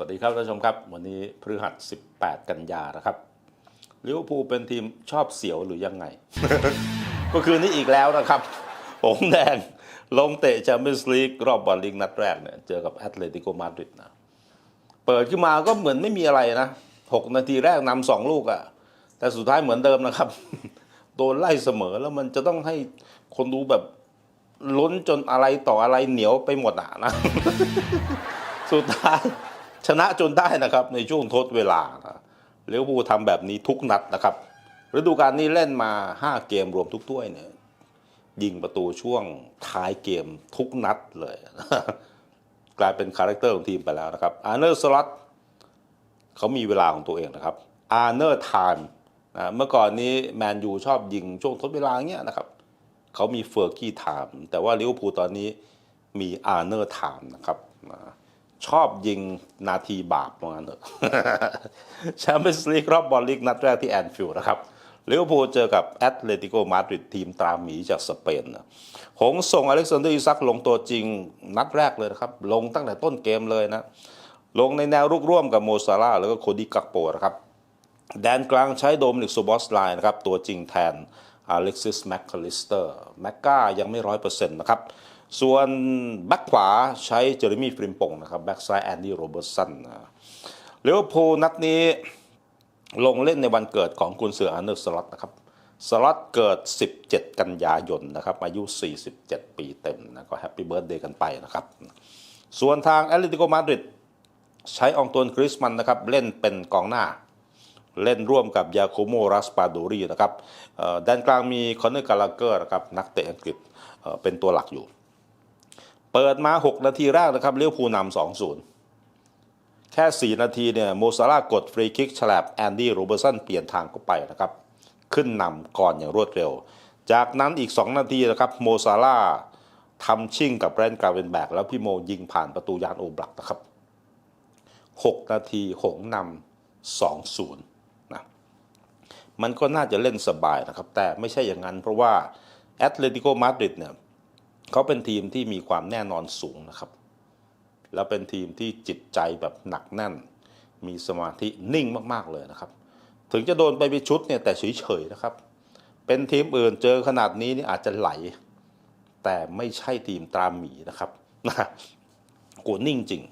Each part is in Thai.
วัสดีครับท่านผู้ชมครับ วันนี้พฤหัส 18 กันยานะครับลิเวอร์พูลเป็นทีมชอบเสียวหรือยังไง ก็คือนี้อีกแล้วนะครับหงแดงลงเตะแชมเปี้ยนส์ลีกรอบบอลลีกนัดแรกเนี่ยเจอกับแอตเลติโกมาดริดนะเปิดขึ้นมาก็เหมือนไม่มีอะไรนะ 6 นาทีแรกนำสองลูกอะ่ะแต่สุดท้ายเหมือนเดิมนะครับ โดนไล่เสมอแล้วมันจะต้องให้คนดูแบบล้นจนอะไรต่ออะไรเหนียวไปหมดอะนะ สุดท้าย ชนะจนได้นะครับในช่วงทดเวลานะเลี้ยวภูทำแบบนี้ทุกนัดนะครับ ฤดูกาลนี้เล่นมา 5 เกมรวมทุกถ้วยเนี่ยยิงประตูช่วงท้ายเกมทุกนัดเลย กลายเป็นคาแรคเตอร์ของทีมไปแล้วนะครับอาร์เนอร์สล็อตเขามีเวลาของตัวเองนะครับอาร์เนอร์ไทม์นะเมื่อก่อนนี้แมนยูชอบยิงช่วงทดเวลาเงี้ยนะครับเขามีเฟอร์กี้ไทม์แต่ว่าลิเวอร์พูลตอนนี้มีอาร์เนอร์ไทม์นะครับนะ ชอบยิงนาทีบาปว่างั้นเถอะแชมเปี้ยนส์ลีกรอบบอลลีกนัดแรกที่แอนฟิลด์นะครับลิเวอร์พูลเจอกับแอตเลติโกมาดริดทีมตราหมีจากสเปนนะหงส่งอเล็กซานเดอร์อิซักลงตัวจริงนัดแรกเลยนะครับ ลงตั้งแต่ต้นเกมเลยนะ ลงในแนวรุกร่วมกับโมซาร่าแล้วก็โคดีกักโปนะครับ แดนกลางใช้โดมินิกโซบอสไลน์นะครับ ตัวจริงแทนอเล็กซิสแมคคาลิสเตอร์แมกกายังไม่ร้อยเปอร์เซ็นต์นะครับ ส่วนแบ็คขวาใช้เจอร์มี่ฟริมปงนะครับแบ็กซ้ายแอนดี้โรเบิร์ตสันเลี้ยวพูนัดนี้ลงเล่นในวันเกิดของกุนเสืออาร์เนอร์สล็อตนะครับสล็อตเกิด 17 กันยายนนะครับอายุ 47 ปีเต็มนะก็แฮปปี้เบิร์ดเดย์กันไปนะครับ ส่วนทางแอตเลติโกมาดริดใช้อองตวนกริสมันนะครับเล่นเป็นกองหน้า เล่นร่วมกับยาโคโมรัสปาโดรีนะครับด้านกลางมีคอนเนอร์กาลาเกอร์นะครับนักเตะอังกฤษเป็นตัวหลักอยู่ เปิดมา 6 นาทีแรกนะครับเลี้ยวภูนำ2-0แค่ 4 นาทีเนี่ยโมซาร่ากดฟรีคิกฉลับแอนดี้โรเบอร์สันเปลี่ยนทางเข้าไปนะครับ ขึ้นนำก่อนอย่างรวดเร็ว จากนั้นอีก 2 นาทีนะครับโมซาร่าทำชิ่งกับแรนกราเวนแบกแล้วพี่โมยิงผ่านประตูยานโอบลักนะครับ 6 นาทีหงนำ2-0นะมันก็น่าจะเล่นสบายนะครับ แต่ไม่ใช่อย่างนั้นเพราะว่าแอตเลติโกมาดริดเนี่ย เขาเป็นทีมที่มีความแน่นอนสูงนะครับ แล้วเป็นทีมที่จิตใจแบบหนักแน่น มีสมาธินิ่งมากๆเลยนะครับ ถึงจะโดนไปไปชุดเนี่ยแต่เฉยๆนะครับ เป็นทีมอื่นเจอขนาดนี้นี่อาจจะไหล แต่ไม่ใช่ทีมตราหมีนะครับนะโกนิ่งจริง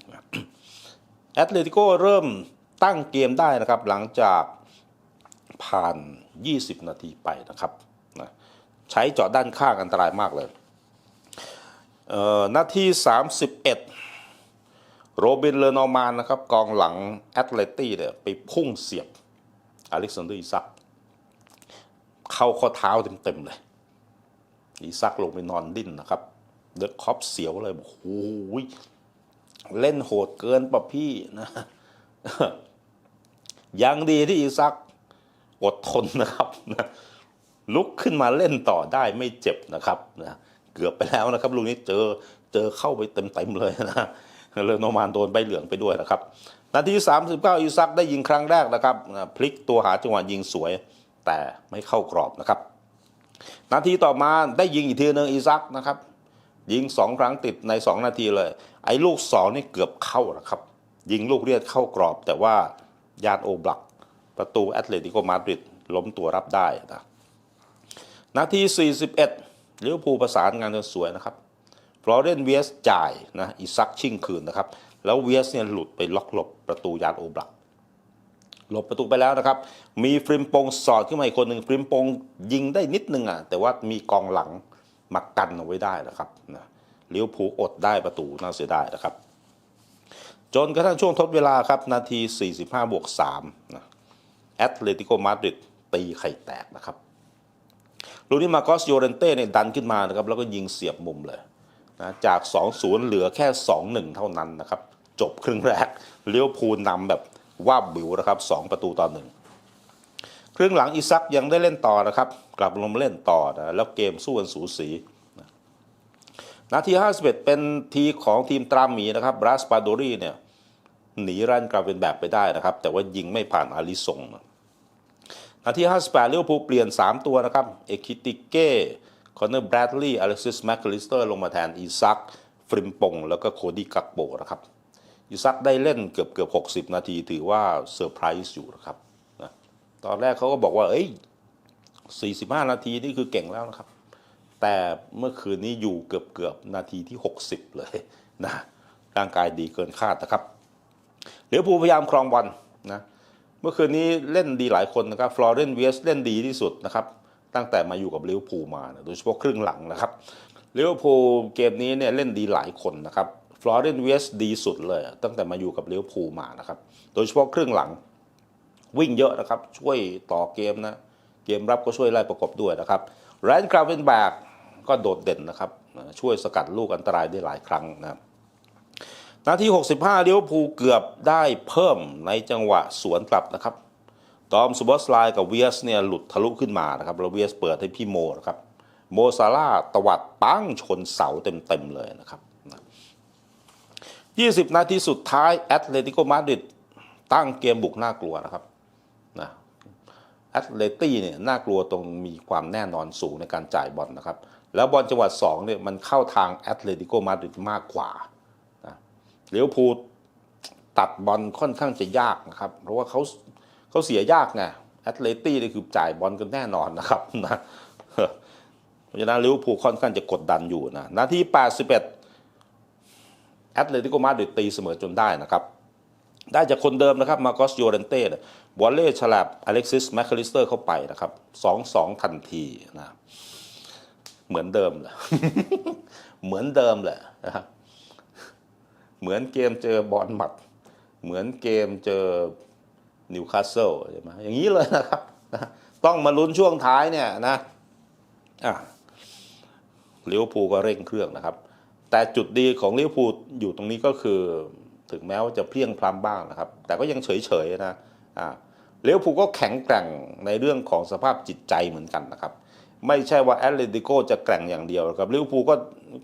แอตเลติโกเริ่มตั้งเกมได้นะครับ หลังจากผ่าน 20 นาทีไปนะครับนะใช้เจาะด้านข้างอันตรายมากเลย นาที 31 โรบินเลนอร์มานนะครับกองหลังแอตเลติเนี่ยไปพุ่งเสียบอเล็กซานเดอร์อิซักเข้าข้อเท้าเต็มๆเลยอิซักลงไปนอนดิ้นนะครับ เดอะคอปเสียวเลยบอกโอ้โหเล่นโหดเกินป่ะพี่นะยังดีที่อีซักอดทนนะครับนะลุกขึ้นมาเล่นต่อได้ไม่เจ็บนะครับนะ เกือบไปแล้วนะครับลูกนี้เจอเจอเข้าไปเต็มๆเลยนะเลโนมานโดนใบเหลืองไปด้วยนะครับนาที 39อีซักได้ยิงครั้งแรกนะครับพลิกตัวหาจังหวะยิงสวย แต่ไม่เข้ากรอบนะครับ นาทีต่อมาได้ยิงอีกทีหนึงอีซักนะครับ ยิงสองครั้งติดใน 2 นาทีเลย ไอ้ลูกสองนี่เกือบเข้านะครับ ยิงลูกเรียดเข้ากรอบ แต่ว่ายานโอบลัก ประตูแอตเลติโกมาดริดล้มตัวรับได้นะนาที 41 ลิเวอร์พูลประสานงานจนสวยนะครับฟลอเรนเวียสจ่ายนะอีซักชิ่งคืนนะครับ แล้วเวียสเนี่ยหลุดไปล็อกหลบประตูยานโอบลักหลบประตูไปแล้วนะครับ มีฟริมปงสอดขึ้นมาอีกคนหนึ่งฟริมปงยิงได้นิดนึงอะแต่ว่ามีกองหลังมากันเอาไว้ได้นะครับนะเลิเวอร์พูลอดได้ประตูน่าเสียดายนะครับ จนกระทั่งช่วงทดเวลาครับ นาที 45บวก3นะแอตเลติโกมาดริดตีไข่แตกนะครับ ลูกนี้มาโกสโยเรนเต้เนี่ยดันขึ้นมานะครับแล้วก็ยิงเสียบมุมเลยนะจาก 2-0 เหลือแค่ 2-1 เท่านั้นนะครับ จบครึ่งแรกเลี้ยวพูลนำแบบว่าบิวนะครับ 2 ประตูต่อหนึ่งครึ่งหลังอิซักยังได้เล่นต่อนะครับ กลับลงมาเล่นต่อนะแล้วเกมสู้กันสูสีนาที 51 เป็นทีของทีมตราหมีนะครับบรัสปาโดรีเนี่ยหนีรันกลับเป็นแบบไปได้นะครับ แต่ว่ายิงไม่ผ่านอาริซงนะ นาที 58ลิเวอร์พูลเปลี่ยน 3 ตัวนะครับ เอคิติเก้คอนเนอร์แบรดลีย์อเล็กซิสแมคคลิสเตอร์ลงมาแทนอีซักฟริมปง แล้วก็โคดี้กักโปนะครับยูซักได้เล่นเกือบเกือบหกสิบนาทีถือว่าเซอร์ไพรส์อยู่นะครับนะตอนแรกเขาก็บอกว่า เอ้ยสี่สิบห้านาทีนี่คือเก่งแล้วนะครับ แต่เมื่อคืนนี้อยู่เกือบเกือบนาทีที่ 60 เลยนะร่างกายดีเกินคาดนะครับเหลือภูพยายามครองบอลนะ เมื่อคืนนี้เล่นดีหลายคนนะครับฟลอเรนเวสเล่นดีที่สุดนะครับ ตั้งแต่มาอยู่กับลิเวอร์พูลมานะโดยเฉพาะครึ่งหลังนะครับลิเวอร์พูลเกมนี้เนี่ยเล่นดีหลายคนนะครับฟลอเรนเวสดีสุดเลย ตั้งแต่มาอยู่กับลิเวอร์พูลมานะครับโดยเฉพาะครึ่งหลังวิ่งเยอะนะครับ ช่วยต่อเกมนะ เกมรับก็ช่วยไล่ประกบด้วยนะครับแรนด์กราเวนแบกก็โดดเด่นนะครับ ช่วยสกัดลูกอันตรายได้หลายครั้งนะครับ นาที 65เลี้ยวภูเกือบได้เพิ่มในจังหวะสวนกลับนะครับตอมซูบอสไลน์กับเวียสเนี่ยหลุดทะลุขึ้นมานะครับแล้วเวียสเปิดให้พี่โมนะครับโมซาร่าตวัดปั้งชนเสาเต็มๆเลยนะครับ 20 นาทีสุดท้ายแอตเลติโกมาดริดตั้งเกมบุกน่ากลัวนะครับนะแอตเลตี้เนี่ยน่ากลัวตรงมีความแน่นอนสูงในการจ่ายบอลนะครับ แล้วบอลจังหวะ2เนี่ยมันเข้าทางแอตเลติโกมาดริดมากกว่า เลี้ยวภูตัดบอลค่อนข้างจะยากนะครับ เพราะว่าเขาเขาเสียยากไงแอตเลตี้นี่คือจ่ายบอลกันแน่นอนนะครับนะเพราะฉะนั้นลิเวอร์พูลค่อนข้างจะกดดันอยู่นะนาที 81 แอตเลติโกมาดริดตีเสมอจนได้นะครับ ได้จากคนเดิมนะครับ มาโกสโยเรนเต้เนี่ยวอลเล่ฉลับอเล็กซิสแมคคาลิสเตอร์เข้าไปนะครับสองสองทันทีนะ เหมือนเดิมเลยเหมือนเดิมแหละนะครับ เหมือนเกมเจอบอลหมัด เหมือนเกมเจอนิวคาสเซิลใช่ไหมอย่างนี้เลยนะครับต้องมาลุ้นช่วงท้ายเนี่ยนะอะลิเวอร์พูลก็เร่งเครื่องนะครับ แต่จุดดีของลิเวอร์พูลอยู่ตรงนี้ก็คือถึงแม้ว่าจะเพลียงพล้ำบ้างนะครับ แต่ก็ยังเฉยๆนะอ่าลิเวอร์พูลก็แข็งแกร่งในเรื่องของสภาพจิตใจเหมือนกันนะครับ ไม่ใช่ว่าแอตเลติโกจะแกร่งอย่างเดียวนะครับลิเวอร์พูลก็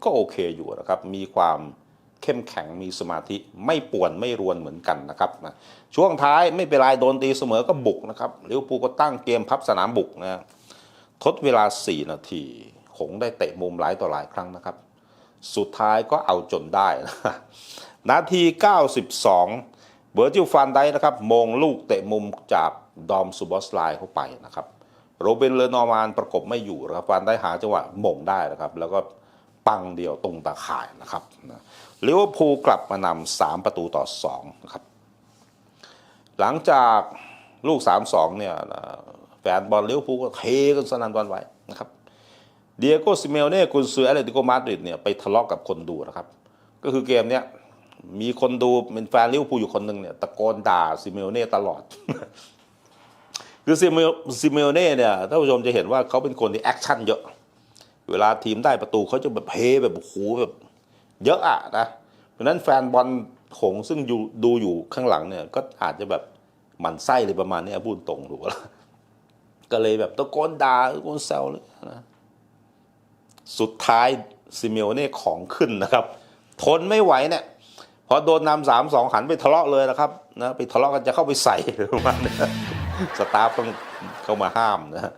ก็โอเคอยู่นะครับ มีความ เข้มแข็งมีสมาธิไม่ป่วนไม่รวนเหมือนกันนะครับนะช่วงท้ายไม่เป็นไรโดนตีเสมอก็บุกนะครับลิเวอร์พูลก็ตั้งเกมพับสนามบุกนะทดเวลา 4 นาทีหงได้เตะมุมหลายต่อหลายครั้งนะครับ สุดท้ายก็เอาจนได้นะนาที 92 เบอร์จิลฟานไดนะครับมงลูกเตะมุมจากดอมซูบอสไลเข้าไปนะครับโรเบนเลนอร์มานประกบไม่อยู่นะครับฟานได้หาจังหวะมงได้นะครับ แล้วก็ปังเดียวตรงตาข่ายนะครับนะ ลิเวอร์พูลกลับมานำสามประตูต่อสองนะครับหลังจากลูก 3-2 เนี่ยแฟนบอลลิเวอร์พูลก็เทกันสนั่นวันไหวนะครับเดียโกซิเมลเน่กุนซือแอตเลติโกมาดริดเนี่ยไปทะเลาะกับคนดูนะครับ ก็คือเกมเนี้ยมีคนดูเป็นแฟนลิเวอร์พูลอยู่คนหนึ่งเนี่ยตะโกนด่าซิเมลเน่ตลอด คือซิเมลซิเมลเน่เนี่ยท่านผู้ชมจะเห็นว่าเขาเป็นคนที่แอคชั่นเยอะ เวลาทีมได้ประตูเขาจะแบบเฮแบบโอ้โหแบบ เยอะอะนะ เพราะนั้นแฟนบอลหงซึ่งอยู่ดูอยู่ข้างหลังเนี่ยก็อาจจะแบบหมั่นไส้เลยประมาณนี้พูดตรงถูกปะล่ะก็เลยแบบตะโกนด่าตะโกนแซวเลยนะสุดท้ายซิเมโอเน่ของขึ้นนะครับ ทนไม่ไหวเนี่ยพอโดนนำสามสองหันไปทะเลาะเลยนะครับนะไปทะเลาะกันจะเข้าไปใส่ประมาณเนี้ยสตาฟต้องเข้ามาห้ามนะ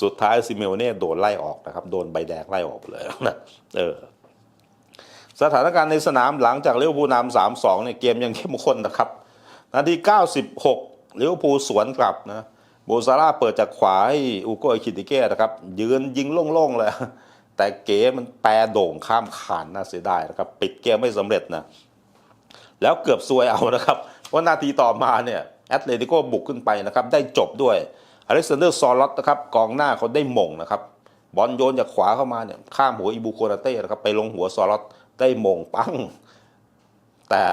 สุดท้ายซิเมโอเน่โดนไล่ออกนะครับ โดนใบแดงไล่ออกเลยนะเออ สถานการณ์ในสนามหลังจากเลิเวอร์พูนำสามสองเนี่ยเกมยังเข้มข้นนะครับ นาที 96ลิเวอร์พูสวนกลับนะโบซาร่าเปิดจากขวาให้อูโกไอคิติเก้นะครับ ยืนยิงโล่งๆเลย แต่เก๋มันแปรโด่งข้ามขานน่าเสียดายนะครับ ปิดเกมไม่สำเร็จนะ แล้วเกือบซวยเอานะครับเพรานาทีต่อมาเนี่ยแอตเลติโกบุกขึ้นไปนะครับ ได้จบด้วยอเล็กซานเดอร์ซอลล็อตนะครับกองหน้าเขาได้มงนะครับ บอลโยนจากขวาเข้ามาเนี่ยข้ามหัวอีบูโคนาเต้นะครับไปลงหัวซอลอตได้มงปัง แต่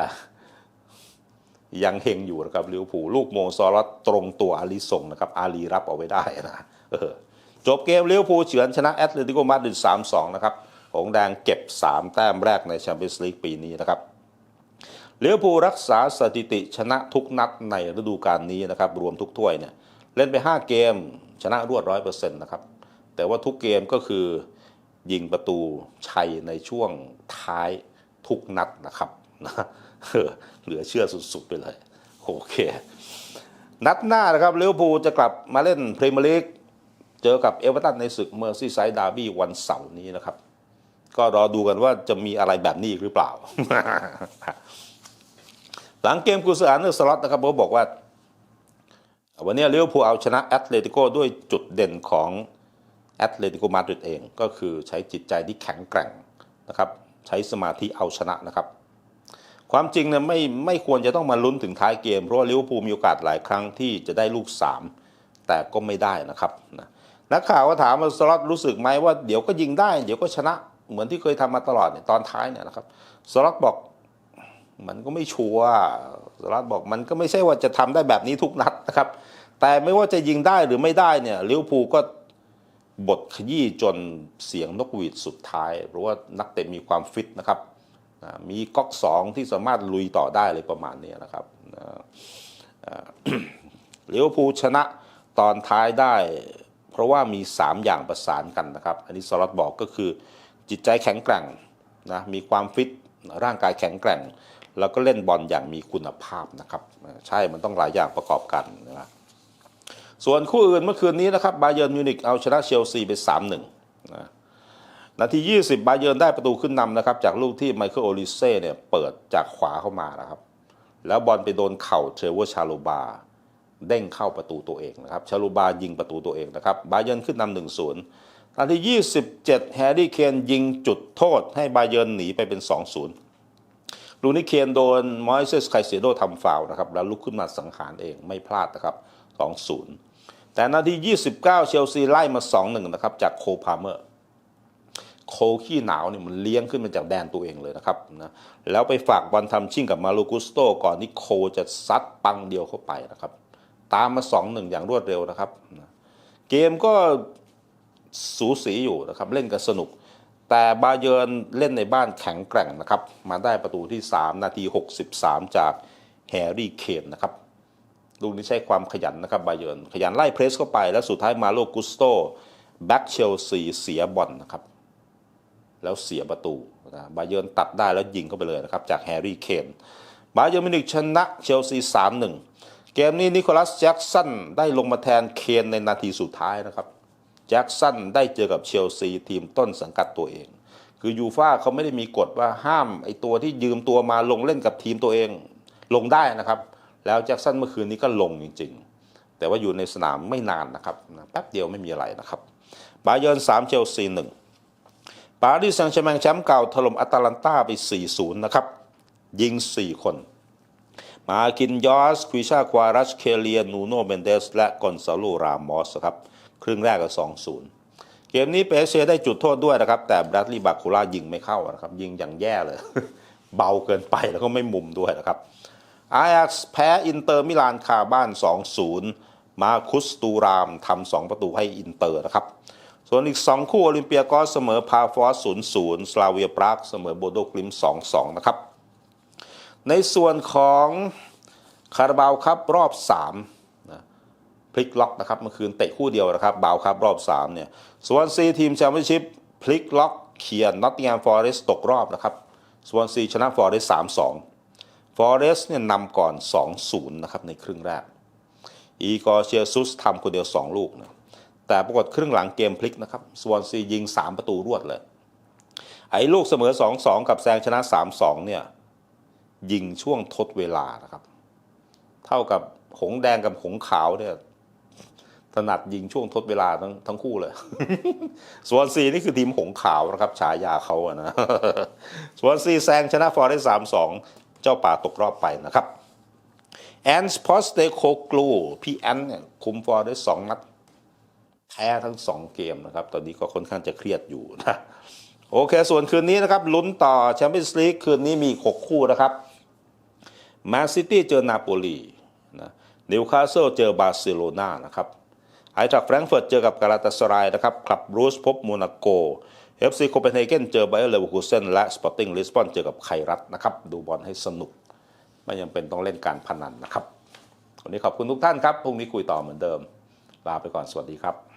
ยังเฮงอยู่นะครับลิวอร์พูลูกโมงซอลอตตรงตัวอาลีส่งนะครับอาลีรับเอาไว้ได้นะเออจบเกมลิวอร์พูเฉือนชนะแอตเลติโกมาดริด3-2นะครับหงแดงเก็บ 3 แต้มแรกในแชมเปี้ยนส์ลีกปีนี้นะครับเลิเวอร์พูรักษาสถิติชนะทุกนัดในฤดูกาลนี้นะครับ รวมทุกถ้วยเนี่ย เล่นไป 5 เกม ชนะรวดร้อยเปอร์เซ็นต์นะครับ แต่ว่าทุกเกมก็คือยิงประตูชัยในช่วงท้ายทุกนัดนะครับนะเหลือเชื่อสุดๆไปเลย โอเค นัดหน้านะครับลิเวพูจะกลับมาเล่นพรีเมียร์ลีกเจอกับเอเวอเรตันในศึกเมอร์ซีไซด์ดาร์บี้วันเสาร์นี้นะครับ ก็รอดูกันว่าจะมีอะไรแบบนี้อีกหรือเปล่า หลังเกมกุสอานเนอร์สล็อตนะครับเขาบอกว่า วันนี้ลิเวอร์พูลเอาชนะแอตเลติโกด้วยจุดเด่นของ แอตเลติโกมาดริดเองก็คือใช้จิตใจที่แข็งแกร่งนะครับใช้สมาธิเอาชนะนะครับ ความจริงเนี่ยไม่ไม่ควรจะต้องมาลุ้นถึงท้ายเกม เพราะว่าลิเวอร์พูลมีโอกาสหลายครั้งที่จะได้ลูก 3 แต่ก็ไม่ได้นะครับนะนักข่าวก็ถามว่าสล็อตรู้สึกไหมว่าเดี๋ยวก็ยิงได้ เดี๋ยวก็ชนะเหมือนที่เคยทำมาตลอดเนี่ยตอนท้ายเนี่ยนะครับสล็อตบอกมันก็ไม่ชัวร์สล็อตบอกมันก็ไม่ใช่ว่าจะทำได้แบบนี้ทุกนัดนะครับ แต่ไม่ว่าจะยิงได้หรือไม่ได้เนี่ยลิเวอร์พูลก็ บทขยี้จนเสียงนกหวีดสุดท้าย เพราะว่านักเตะมีความฟิตนะครับ มีก๊อกสองที่สามารถลุยต่อได้เลยประมาณนี้นะครับอ่าอ่าลิเวอร์พูชนะตอนท้ายได้ เพราะว่ามี 3 อย่างประสานกันนะครับ อันนี้สลอตบอกก็คือ จิตใจแข็งแกร่งนะมีความฟิตร่างกายแข็งแกร่ง แล้วก็เล่นบอลอย่างมีคุณภาพนะครับ ใช่มันต้องหลายอย่างประกอบกันนะครับ ส่วนคู่อื่นเมื่อคืนนี้นะครับบาเยิร์นมิวนิกเอาชนะเชลซีไป 3-1นะนาที 20 บาเยิร์นได้ประตูขึ้นนำนะครับ จากลูกที่ไมเคิลโอลิเซ่เนี่ยเปิดจากขวาเข้ามานะครับ แล้วบอลไปโดนเข่าเทรเวอร์ชาโลบาเด้งเข้าประตูตัวเองนะครับ ชาโลบายิงประตูตัวเองนะครับ บาเยิร์นขึ้นนำหนึ่งศูนย์นาที 27 แฮร์รี่เคนยิงจุดโทษให้บาเยิร์นหนีไปเป็น 2-0 ลูนี้เคนโดนมอยเซสไคเซโดทำฟาวนะครับ แล้วลุกขึ้นมาสังหารเองไม่พลาดนะครับ 2-0 แต่นาที 29 เชลซีไล่มา 2-1 นะครับ จากโคพาเมอร์ โคขี้หนาวเนี่ยมันเลี้ยงขึ้นมาจากแดนตัวเองเลยนะครับนะแล้วไปฝากบอลทำชิ่งกับมาลูกุสโตก่อนที่โคจะซัดปังเดียวเข้าไปนะครับ ตามมา 2-1 อย่างรวดเร็วนะครับนะเกมก็สูสีอยู่นะครับเล่นกันสนุก แต่บาเยิร์นเล่นในบ้านแข็งแกร่งนะครับ มาได้ประตูที่ 3 นาที 63 จากแฮร์รี่เคนนะครับ ลูกนี้ใช้ความขยันนะครับบาเยิร์นขยันไล่เพรสเข้าไป แล้วสุดท้ายมาโลกุสโตแบ็กเชลซีเสียบอลนะครับ แล้วเสียประตูนะบาเยิร์นตัดได้แล้วยิงเข้าไปเลยนะครับ จากแฮร์รี่เคนบาเยิร์นมิวนิกชนะเชลซี 3-1 เกมนี้นิโคลัสแจ็กสันได้ลงมาแทนเคนในนาทีสุดท้ายนะครับแจ็กสันได้เจอกับเชลซีทีมต้นสังกัดตัวเอง คือยูฟ่าเขาไม่ได้มีกฎว่าห้ามไอตัวที่ยืมตัวมาลงเล่นกับทีมตัวเองลงได้นะครับ แล้วแจ็คสันเมื่อคืนนี้ก็ลงจริง ๆ แต่ว่าอยู่ในสนามไม่นานนะครับแป๊บเดียวไม่มีอะไรนะครับบาเยิร์น3เชลซี1ปารีสแซงต์แชร์แมงแชมป์เก่าถล่มอัตแลนตาไป 4-0 นะครับ ยิง 4 คน มากินยอสควิชาควารัชเคเลียนูโนเบนเดส และกอนซาโลรามอสครับ ครึ่งแรกก็2-0 เกมนี้เปเชได้จุดโทษด้วยนะครับ แต่บรัดลีย์บาคูล่ายิงไม่เข้านะครับ ยิงอย่างแย่เลย เบาเกินไปแล้วก็ไม่มุมด้วยนะครับ อายักแพ้อินเตอร์มิลานคาบ้าน 2-0 มาคุสตูรามทำ2ประตูให้อินเตอร์นะครับ ส่วนอีก 2 คู่โอลิมเปียกอสเสมอพาฟอส0-0 สลาเวียปรากเสมอโบโดกลิม 2-2 นะครับ ในส่วนของคาราบาวครับรอบ3นะพลิกล็อกนะครับเมื่อคืนเตะคู่เดียวนะครับ บาวครับรอบ3เนี่ยส่วนซีทีมแชมเปี้ยนชิพพลิกล็อกเขียนนอตติงแฮมฟอเรสตกรอบนะครับส่วนซีชนะฟอเรส3-2 ฟอเรสเนี่ยนำก่อน 2-0 นะครับในครึ่งแรก อีกอร์เชียซุสทำคนเดียว 2 ลูกนะแต่ปรากฏครึ่งหลังเกมพลิกนะครับสวอนซียิง 3 ประตูรวดเลย ไอ้ลูกเสมอ 2-2 กับแซงชนะ 3-2 เนี่ย ยิงช่วงทดเวลานะครับ เท่ากับหงแดงกับหงขาวเนี่ยถนัดยิงช่วงทดเวลาทั้งทั้งคู่เลย สวนซีนี่คือทีมหงขาวนะครับ ฉายาเขาอะนะ สวนซีแซงชนะฟอร์เรสสามสอง จ้าป่าตกรอบไปนะครับแอนส์พอสเตโคกลูพี่แอนเนี่ยคุมฟอร์เรสสองนัดแพ้ทั้งสองเกมนะครับ ตอนนี้ก็ค่อนข้างจะเครียดอยู่นะโอเค ส่วนคืนนี้นะครับ ลุ้นต่อแชมเปี้ยนส์ลีกคืนนี้มีหกคู่นะครับแมนซิตี้เจอนาโปลีนะนิวคาสเซิลเจอบาร์เซโลนานะครับไอจากแฟรงก์เฟิร์ตเจอกับกาลาตาสรายนะครับคลับรูสพบโมนาโก เอฟซีโคเปนเฮเกนเจอไบเออร์เลเวอร์คูเซนและสปอร์ติ้งลิสบอนเจอกับไครัตนะครับ ดูบอลให้สนุก ไม่ยังเป็นต้องเล่นการพนันนะครับ วันนี้ขอบคุณทุกท่านครับ พรุ่งนี้คุยต่อเหมือนเดิม ลาไปก่อนสวัสดีครับ